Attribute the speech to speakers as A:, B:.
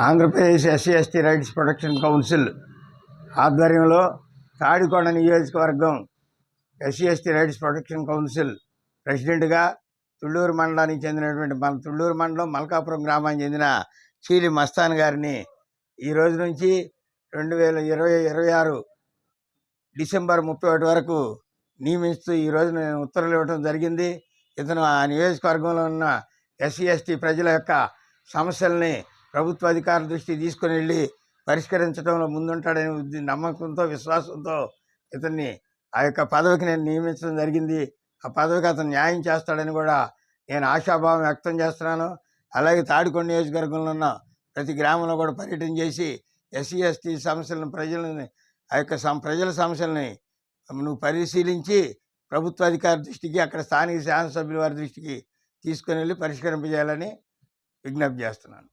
A: Andhra Pradesh SC ST rights protection council ఆధ్వర్యంలో తాడికొండ నియోజకవర్గం SC ST rights protection council ప్రెసిడెంట్గా తుళ్ళూరు మండలానికి చెందినటువంటి మన తుళ్ళూరు మండలం మల్కాపురం గ్రామానికి చెందిన చీలి మస్తాన్ గారిని ఈ రోజు నుంచి రెండు వేల ఇరవై ఇరవై ఆరు డిసెంబర్ ముప్పై ఒకటి వరకు నియమిస్తూ ఈ రోజు నేను ఉత్తర్వులు ఇవ్వడం జరిగింది. ఇతను ఆ నియోజకవర్గంలో ఉన్న ఎస్సీ ఎస్టీ ప్రజల యొక్క సమస్యల్ని ప్రభుత్వ అధికారుల దృష్టికి తీసుకుని వెళ్ళి పరిష్కరించడంలో ముందుంటాడనే నమ్మకంతో విశ్వాసంతో ఇతన్ని ఆ యొక్క పదవికి నేను నియమించడం జరిగింది. ఆ పదవికి అతను న్యాయం చేస్తాడని కూడా నేను ఆశాభావం వ్యక్తం చేస్తున్నాను. అలాగే తాడికొండ నియోజకవర్గంలో ఉన్న ప్రతి గ్రామంలో కూడా పర్యటన చేసి ఎస్సీ ఎస్టీ సమస్యలను ప్రజలని ఆ యొక్క ప్రజల సమస్యలని నువ్వు పరిశీలించి ప్రభుత్వ అధికారి దృష్టికి అక్కడ స్థానిక శాసనసభ్యుల వారి దృష్టికి తీసుకుని వెళ్ళి పరిష్కరింపజేయాలని విజ్ఞప్తి చేస్తున్నాను.